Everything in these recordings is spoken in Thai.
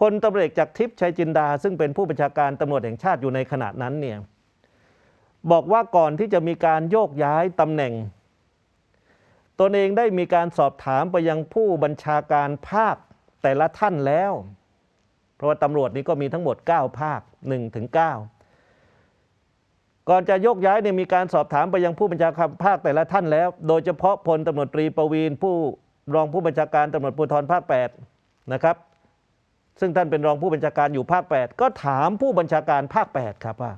พลตำรวจเอกจากทิพย์ชัยจินดา ซึ่งเป็นผู้บัญชาการตำรวจแห่งชาติอยู่ในขณะนั้นเนี่ยบอกว่าก่อนที่จะมีการโยกย้ายตำแหน่ง ตนเองได้มีการสอบถามไปยังผู้บัญชาการภาคแต่ละท่านแล้ว เพราะว่าตำรวจนี้ก็มีทั้งหมด 9 ภาค1ถึง9ก่อนจะโยกย้ายเนี่ยมีการสอบถามไปยังผู้บัญชาการภาคแต่ละท่านแล้ว โดยเฉพาะพลตำรวจตรีประวีนผู้รองผู้บัญชาการตำรวจภูธรภาค8นะครับ ซึ่งท่านเป็นรองผู้บัญชาการอยู่ภาค 8 ก็ถามผู้บัญชาการภาค 8 ครับว่า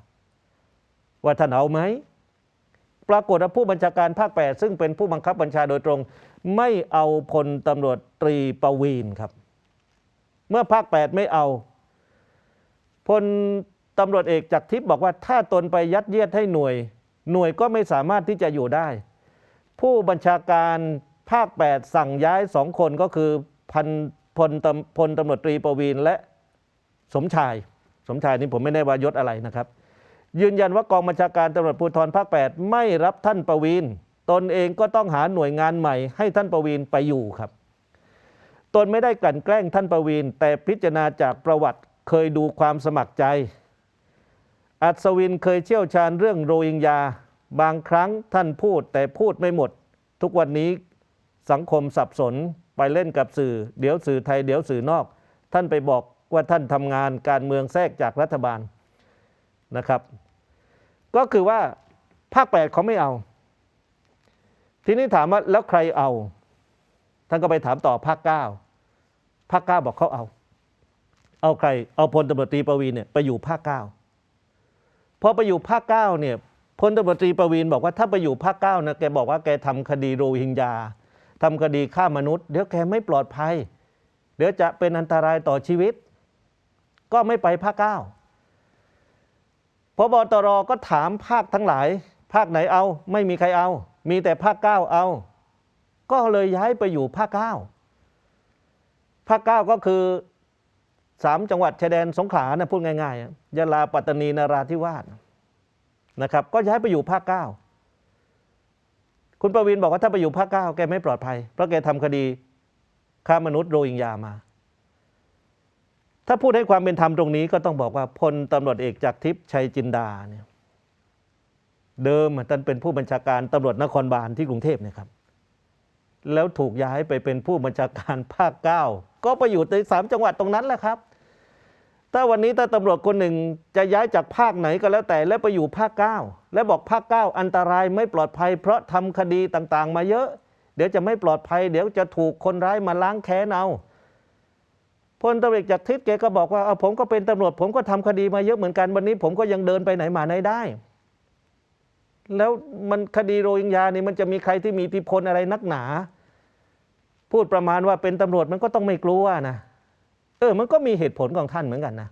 ว่าท่านเอาไหมปรากฏว่าผู้บัญชาการภาค 8 ซึ่งเป็นผู้บังคับบัญชาโดยตรง ไม่เอาพลตำรวจตรีประวีนครับ เมื่อภาค 8 ไม่เอาพลตำรวจเอกจากทิพย์บอกว่าถ้าตนไปยัดเยียดให้หน่วย หน่วยก็ไม่สามารถที่จะอยู่ได้ ผู้บัญชาการภาค 8 สั่งย้ายสองคนก็คือพัน พลตำพลตำรวจตรีประวีนและสมชาย สมชายนี่ผมไม่ได้วายศอะไรนะครับ ยืนยันว่ากองบัญชาการตำรวจภูธรภาค 8 ไม่รับท่านประวีนตนเองก็ต้องหาหน่วยงานใหม่ ให้ท่านประวีนไปอยู่ครับ ตนไม่ได้กลั่นแกล้งท่านประวีนแต่พิจารณาจากประวัติเคยดูความสมัครใจ อัศวินเคยเชี่ยวชาญเรื่องโรฮิงญาบางครั้งท่านพูดแต่พูดไม่หมด ทุกวันนี้สังคมสับสน ไปเล่นกับสื่อ เดี๋ยวสื่อไทยเดี๋ยวสื่อนอก ท่านไปบอกว่าท่านทำงานการเมืองแทรกจากรัฐบาลนะครับ ก็คือว่าภาคแปดเขาไม่เอา ทีนี้ถามว่าแล้วใครเอา ท่านก็ไปถามต่อภาคเก้าภาคเก้าบอกเขาเอา เอาใคร เอาพลตำรวจตรีประวีเนี่ยไปอยู่ภาคเก้าพอไปอยู่ภาคเก้าเนี่ยพลตำรวจตรีประวีนบอกว่าถ้าไปอยู่ภาคเก้านะแกบอกว่าแกทำคดีโรฮิงญา ทำคดีฆ่ามนุษย์ เดี๋ยวแกไม่ปลอดภัย เดี๋ยวจะเป็นอันตรายต่อชีวิต ก็ไม่ไปภาคเก้าพบตรก็ถามภาคทั้งหลาย ภาคไหนเอา ไม่มีใครเอา มีแต่ภาคเก้าเอา ก็เลยย้ายไปอยู่ภาคเก้าภาคเก้าก็คือสามจังหวัดชายแดนสงขลานะพูดง่ายๆยะลาปัตตานีนาราธิวาสนะครับ ก็ย้ายไปอยู่ภาคเก้า คุณประวินบอกว่าถ้าไปอยู่ภาคเก้าแกไม่ปลอดภัย เพราะแกทำคดีฆ่ามนุษย์โรฮิงญามา ถ้าพูดให้ความเป็นธรรมตรงนี้ก็ต้องบอกว่าพลตำรวจเอกจากทิพย์ชัยจินดาเนี่ยเดิมท่านเป็นผู้บัญชาการตำรวจนครบาลที่กรุงเทพเนี่ยครับ แล้วถูกย้ายไปเป็นผู้บัญชาการภาคเก้าก็ไปอยู่ในสามจังหวัดตรงนั้นแหละครับ ถ้าวันนี้ถ้าตำรวจคนหนึ่งจะย้ายจากภาคไหนก็แล้วแต่แล้วไปอยู่ภาคเก้าแล้วบอกภาคเก้าอันตรายไม่ปลอดภัย เพราะทำคดีต่างๆ มาเยอะ เดี๋ยวจะไม่ปลอดภัย เดี๋ยวจะถูกคนร้ายมาล้างแค้นเอาพลตำรวจจากทิพย์แกก็บอกว่าเอาผมก็เป็นตำรวจ ผมก็ทำคดีมาเยอะเหมือนกันวันนี้ ผมก็ยังเดินไปไหนมาไหนได้ แล้วมันคดีโรฮิงญานี่มันจะมีใครที่มีอิทธิพลอะไรนักหนา พูดประมาณว่าเป็นตำรวจมันก็ต้องไม่กลัวนะ เออมันก็มีเหตุผลของท่านเหมือนกันนะ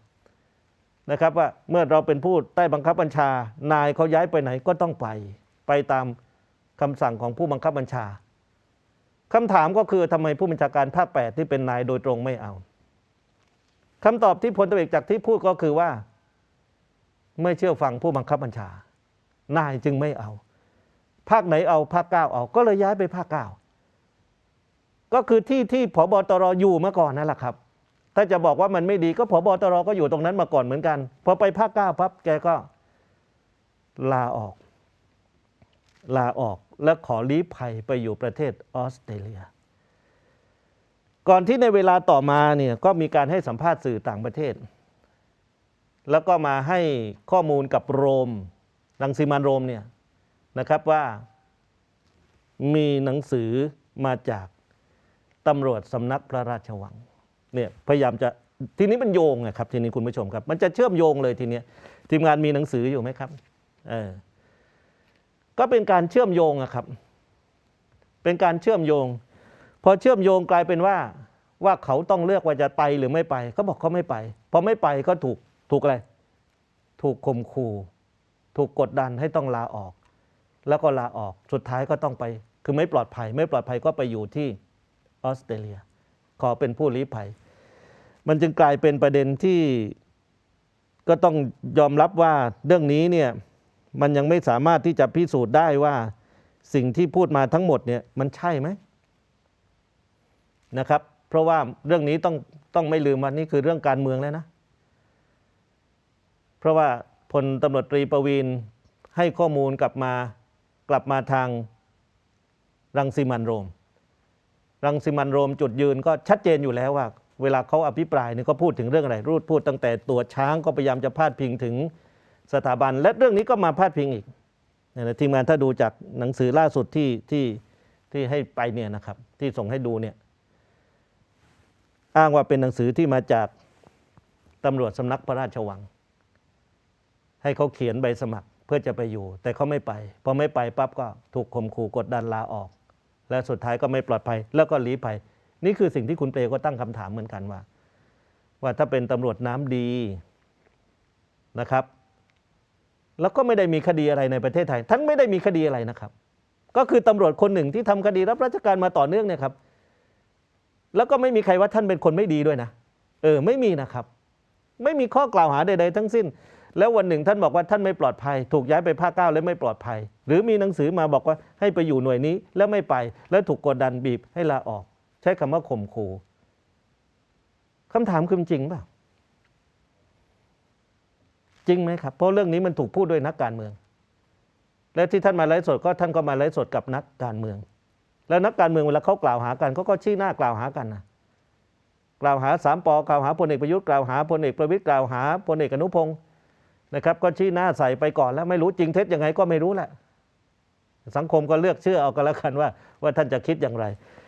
นะครับว่าเมื่อเราเป็นผู้ใต้บังคับบัญชา นายเขาย้ายไปไหนก็ต้องไป ไปตามคำสั่งของผู้บังคับบัญชาคำถามก็คือทำไมผู้บัญชาการภาคแปดที่เป็นนายโดยตรงไม่เอาคำตอบที่พลตำรวจจากที่พูดก็คือว่า ไม่เชื่อฟังผู้บังคับบัญชา นายจึงไม่เอา ภาคไหนเอาภาคเก้าเอา ก็เลยย้ายไปภาคเก้าก็คือที่ที่ผบตรอยู่มาก่อนนั่นแหละครับ ถ้าจะบอกว่ามันไม่ดีก็ผบตรก็อยู่ตรงนั้นมาก่อนเหมือนกัน พอไปภาคเก้าปั๊บแกก็ลาออก ลาออกและขอลี้ภัยไปอยู่ประเทศออสเตรเลีย ก่อนที่ในเวลาต่อมาเนี่ยก็มีการให้สัมภาษณ์สื่อต่างประเทศ แล้วก็มาให้ข้อมูลกับโรมรังสีมันโรมเนี่ยนะครับว่ามีหนังสือมาจากตำรวจสำนักพระราชวัง เนี่ยพยายามจะทีนี้มันโยงนะครับทีนี้คุณผู้ชมครับ มันจะเชื่อมโยงเลยทีเนี้ยทีมงานมีหนังสืออยู่ไหมครับเออก็เป็นการเชื่อมโยงอะครับ เป็นการเชื่อมโยง พอเชื่อมโยงกลายเป็นว่าว่าเขาต้องเลือกว่าจะไปหรือไม่ไปเขาบอกเขาไม่ไปพอไม่ไปก็ถูกถูกอะไร ถูกข่มขู่ถูกกดดันให้ต้องลาออก แล้วก็ลาออกสุดท้ายก็ต้องไป คือไม่ปลอดภัย ไม่ปลอดภัยก็ไปอยู่ที่ออสเตรเลีย ขอเป็นผู้ลี้ภัย มันจึงกลายเป็นประเด็นที่ก็ต้องยอมรับว่าเรื่องนี้เนี่ยมันยังไม่สามารถที่จะพิสูจน์ได้ว่าสิ่งที่พูดมาทั้งหมดเนี่ยมันใช่ไหมนะครับ เพราะว่าเรื่องนี้ต้องต้องไม่ลืมว่านี่คือเรื่องการเมืองแล้วนะ เพราะว่าพลตำรวจตรีประวีนให้ข้อมูลกลับมากลับมาทางรังสิมันโรม รังสิมันโรมจุดยืนก็ชัดเจนอยู่แล้วว่า เวลาเขาอภิปรายเนี่ยก็พูดถึงเรื่องอะไร รูดพูดตั้งแต่ตัวช้างก็พยายามจะพาดพิงถึงสถาบัน และเรื่องนี้ก็มาพาดพิงอีกเนี่ยนะทีมงานถ้าดูจากหนังสือล่าสุดที่ที่ที่ให้ไปเนี่ยนะครับ ที่ส่งให้ดูเนี่ยอ้างว่าเป็นหนังสือที่มาจากตำรวจสำนักพระราชวัง ให้เขาเขียนใบสมัครเพื่อจะไปอยู่ แต่เขาไม่ไปพอไม่ไปปั๊บก็ถูกข่มขู่กดดันลาออก และสุดท้ายก็ไม่ปลอดภัย แล้วก็ลี้ภัย นี่คือสิ่งที่คุณเปรก็ตั้งคำถามเหมือนกันว่า ว่าถ้าเป็นตำรวจน้ำดีนะครับ แล้วก็ไม่ได้มีคดีอะไรในประเทศไทยท่านไม่ได้มีคดีอะไรนะครับ ก็คือตำรวจคนหนึ่งที่ทำคดีรับราชการมาต่อเนื่องเนี่ยครับ แล้วก็ไม่มีใครว่าท่านเป็นคนไม่ดีด้วยนะเออไม่มีนะครับ ไม่มีข้อกล่าวหาใดๆทั้งสิ้น แล้ววันหนึ่งท่านบอกว่าท่านไม่ปลอดภัย ถูกย้ายไปภาคเก้าแล้วไม่ปลอดภัย หรือมีหนังสือมาบอกว่าให้ไปอยู่หน่วยนี้แล้วไม่ไป แล้วถูกกดดันบีบให้ลาออก ใช้คำว่าข่มขู่คำถามคือจริงเปล่าจริงไหมครับ เพราะเรื่องนี้มันถูกพูดโดยนักการเมือง และที่ท่านมาไลฟ์สดก็ท่านก็มาไลฟ์สดกับนักการเมือง แล้วนักการเมืองเวลาเขากล่าวหากันเขาก็ชี้หน้ากล่าวหากันนะกล่าวหาสามปอกล่าวหาพลเอกประยุทธ์กล่าวหาพลเอกประวิตยกล่าวหาพลเอกอนุพงศ์นะครับก็ชี้หน้าใส่ไปก่อนแล้วไม่รู้จริงเท็จยังไงก็ไม่รู้แหละ สังคมก็เลือกเชื่อเอากันแล้วกันว่า ว่าท่านจะคิดอย่างไร